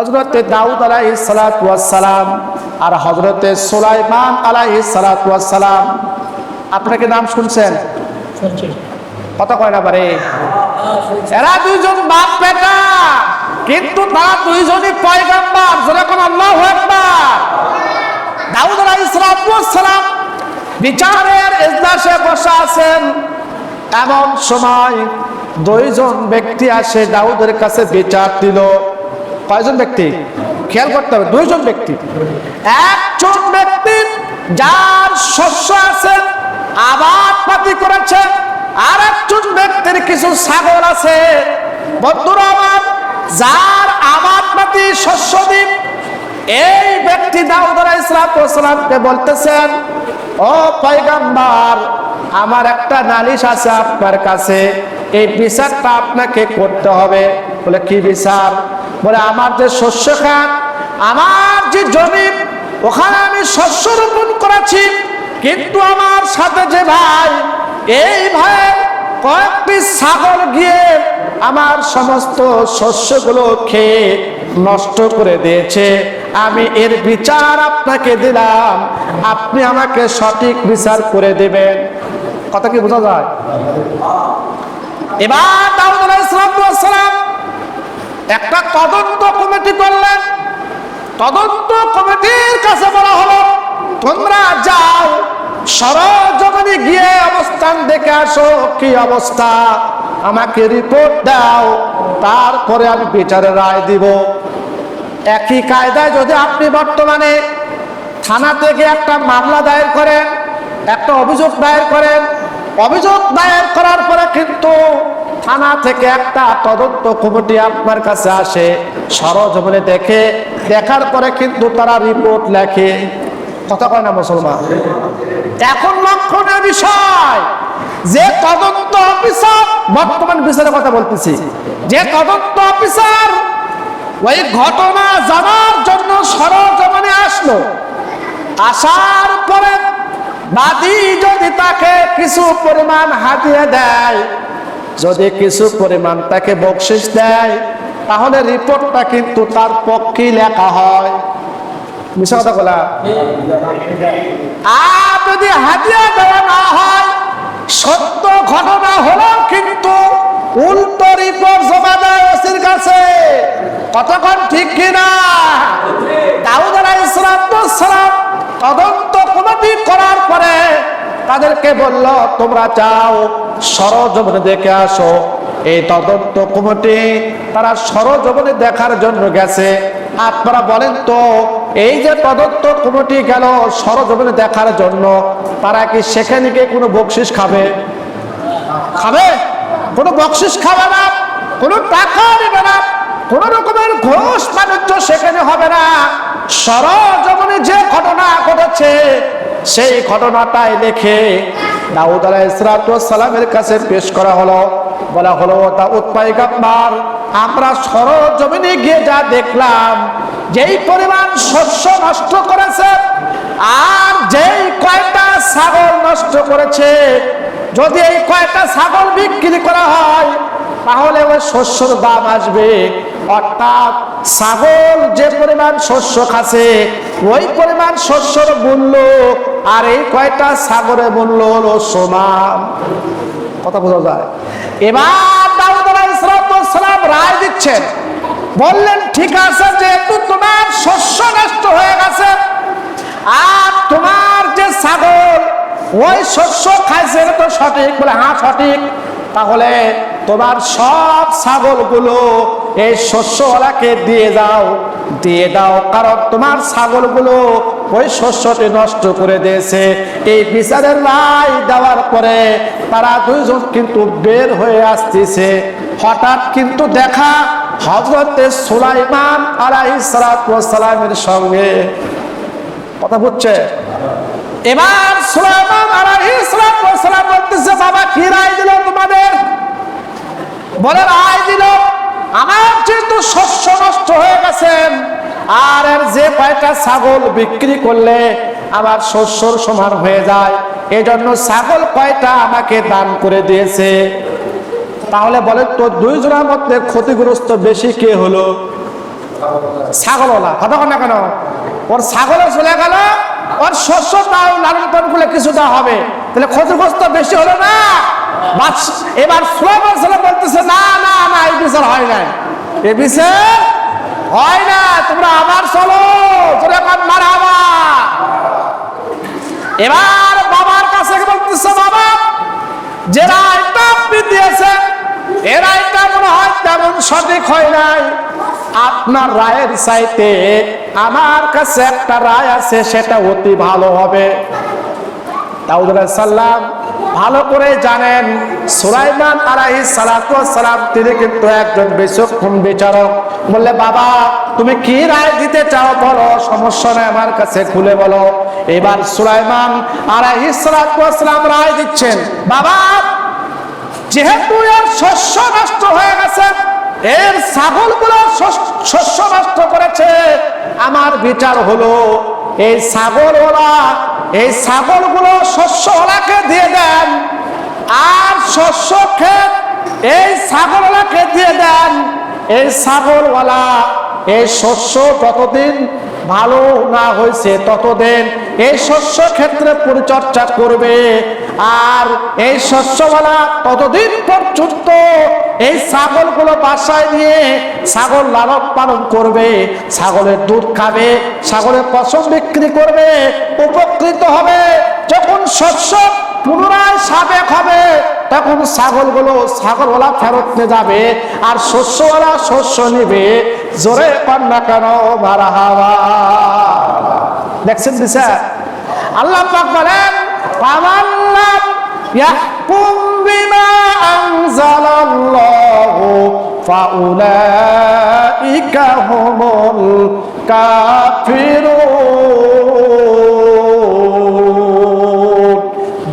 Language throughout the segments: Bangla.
হজরতে দাউদ আলাহি সালাম আর হজরতে সোলাইমান আলাহি সালাম। আপনাকে নাম শুনছেন? কত কয় না পারে। এরা দুইজন বাপ বেটা কিন্তু তারা দুইজনই পয়গাম্বার যেরকম আল্লাহ একবার দাউদ আলাহি সালাম বিচারের এজলাসে বসা আছেন। এমন সময় দুইজন ব্যক্তি আসে দাউদের কাছে বিচার দিল। কয়জন ব্যক্তি? খেয়াল করতে হবে, দুইজন ব্যক্তি। একজন ব্যক্তি যার শস্য আছে, আবাদ পাতি করেছে আর একজন ব্যক্তির কিছু ছাগল আছে। আমার, যার আবাদ পাতি শস্য দিন, এই ব্যক্তি দাউদ ইসলামকে বলতেছেন, ও পয়গাম্বার, আমার একটা নালিশ আছে আপনার কাছে। এই বিচারটা আপনাকে করতে হবে। বলে, কি বিচার? বলে, আমার যে শস্য খান আমার যে জমি, ওখানে আমি শস্য রোপণ করেছি। কিন্তু আমার সাথে যে ভাই, এই ভাই কয়েকটি ছাগল গিয়ে আমার সমস্ত শস্যগুলো খেয়ে নষ্ট করে দিয়েছে। আমি এর বিচার আপনাকে দিলাম। আপনি আমাকে সঠিক বিচার করে দেবেন। কথা কি বোঝা যায়? এবার আলাইহিসসালাম একটা তদন্ত কমিটি করলেন। তদন্ত কমিটির কাছে বলা হলো, তোমরা যাও, সরজমিনে গিয়ে অবস্থান দেখে আসো, কি অবস্থা? আমাকে রিপোর্ট দাও, তারপরে আমি বিচারের রায় দিব। একই কায়দায় যদি আপনি বর্তমানে থানা থেকে একটা মামলা দায়ের করেন, একটা অভিযোগ দায়ের করেন, অভিযোগ দায়ের করার পরে কিন্তু থানা থেকে একটা তদন্ত কমিটি আপনার কাছে আসে, সরজমিনে দেখে, দেখার পরে কিন্তু তারা রিপোর্ট লেখে। কথা কয় না মুসলমান? এখন লক্ষণীয় বিষয়, যে তদন্ত অফিসার, বর্তমান বিচারের কথা বলতেছি, যে তদন্ত অফিসার ওই ঘটনা জানার জন্য সরজমিনে আসলো। আসার পরে বাদী যদি তাকে কিছু পরিমাণ হাতিয়ে দেয় যদি কিছু পরিমাণ তাকে বকশিস দেয়, তাহলে রিপোর্টটা কিন্তু তার পক্ষেই লেখা হয়। মিশা আর যদি হাতিয়া দেওয়া না হয়, সত্য ঘটনা হলো কিন্তু উল্টো রিপোর্ট জমা দেয় ওসির কাছে। কতক্ষণ ঠিক কিনা? দাউদ আলাইসালাম তদন্ত কমিটি করার পরে তাদেরকে বলল, তোমরা চাও সরজমিনে দেখে আসো। এই তদন্ত কমিটি তারা সরজমিনে দেখার জন্য গেছে। আপনারা বলেন তো, এই যে তদন্ত কমিটি গেল সরজমিনে দেখার জন্য, তারা কি সেখানে গিয়ে কোনো বকশিস খাবে? খাবে? কোনো বকশিস খাবে না, কোনো টাকা নেবে না, কোন রকমের ঘোষ বাণিজ্য সেখানে হবে না। সরজমিনে যে ঘটনা ঘটেছে সেই ঘটনাটাই লিখে দাউদ আলাইসালামের কাছে পেশ করা হলো। বলা হলো দাউদ পাইগাম্বার আমরা সরজমিনে গিয়ে যা দেখলাম, যেই পরিমাণ শস্য নষ্ট করেছে আর যেই কয়টা ছাগল নষ্ট করেছে, যদি এই কয়টা ছাগল বিক্রি করা হয় তাহলে ওই শস্যর দাম আসবে। অর্থাৎ ছাগল যে পরিমাণ শস্য খাচ্ছে, ওই পরিমাণ শস্যর মূল্য আর এই কয়টা ছাগলের মূল্য হলো সমান। কথা বোঝা যায়? এবার দাউদ আলাইহিসসালাম রায় দিচ্ছেন। বললেন, ঠিক আছে, যেহেতু তোমার শস্য নষ্ট হয়ে গেছে, আর তোমার যে ছাগল, ওই শস্য খাইছে তো সঠিক বলে হ্যাঁ সঠিক। তাহলে তোমার সব ছাগলগুলো এই শস্যওয়ালাকে দিয়ে দাও। দিয়ে দাও, কারণ তোমার ছাগলগুলো ওই শস্যটি নষ্ট করে দিয়েছে। এই বিচারের রায় দেওয়ার পরে তারা দুইজন কিন্তু বের হয়ে আসতেছে। হঠাৎ কিন্তু দেখা হজরতে সুলাইমান আলাইসালামের সঙ্গে কথা বুঝছে এবার সুলাইমান আলাইহিসসালাম বলতেছে, বাবা, কি রায় দিল তোমাদের? বলে রায় দিল, আমার যেহেতু শস্য নষ্ট হয়ে গেছেন আর এর যে কয়টা ছাগল বিক্রি করলে আমার শস্যর সমান হয়ে যায় এই জন্য ছাগল কয়টা আমাকে দান করে দিয়েছে? তাহলে বলে তো দুই জনের মধ্যে ক্ষতিগ্রস্ত বেশি কে হলো? ছাগলওয়ালা, কথা না কেন? ওর ছাগলে চলে গেল, ওর শস্য তাও লালন পালন করলে কিছুটা হবে। তাহলে ক্ষতিগ্রস্ত বেশি হলো না? এবার সুলাইমান সালাম বলতেছে, না না না, এই বিচার হয় নাই। এ বিচার হয় না, তোমরা আবার চলো মারা এবার বাবার কাছে বলতেছে, বাবা, যে রায়টা আপনি দিয়েছেন এ রায়টা মনে হয় তেমন সঠিক হয় নাই। আপনার রায়ের চাইতে আমার কাছে একটা রায় আছে, সেটা অতি ভালো হবে। দাউদ সালাম ভালো করে জানেন, সুলাইমান ওয়াস সালাম, তিনি কিন্তু একজন বিচক্ষণ বিচারক। বললে, বাবা, তুমি কি রায় দিতে চাও? বলো, সমস্যা নেই, আমার কাছে খুলে বলো। এবার সুলাইমান ওয়াস সালাম রায় দিচ্ছেন। বাবা, যেহেতু এর শস্য নষ্ট হয়ে গেছে, এর ছাগলগুলো শস- শস্য নষ্ট করেছে, আমার বিচার হলো, এই ছাগলওয়ালা এই ছাগলগুলো শস্যওয়ালাকে দিয়ে দেন। আর শস্য ক্ষেত এই ছাগলওয়ালাকে দিয়ে দেন। এই ছাগলওয়ালা এই শস্য যতদিন ভালো না হয়েছে, ততদিন এই শস্য ক্ষেত্রে পরিচর্যা করবে। আর এই শস্যওয়ালা ততদিন পর্যন্ত এই ছাগলগুলো বাসায় নিয়ে ছাগল লালন পালন করবে, ছাগলের দুধ খাবে, ছাগলের পশম বিক্রি করবে, উপকৃত হবে। যখন শস্য সাবেক হবে, তখন ছাগলগুলো ছাগলওয়ালা ফেরত নিয়ে যাবে, আর শস্যওয়ালা শস্য নিবে। জোরে পান না কেন মারা হাওয়া। দেখছেন দিশা আল্লাহ পাক বলেন পামাল্লাম ইয়াহকুম বিমা আনজালাল্লাহু ফাউলাইকা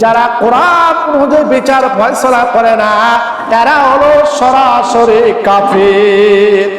যারা কোরআন অনুযায়ী বিচার ফয়সলা করে না তারা হলো সরাসরি কাফির।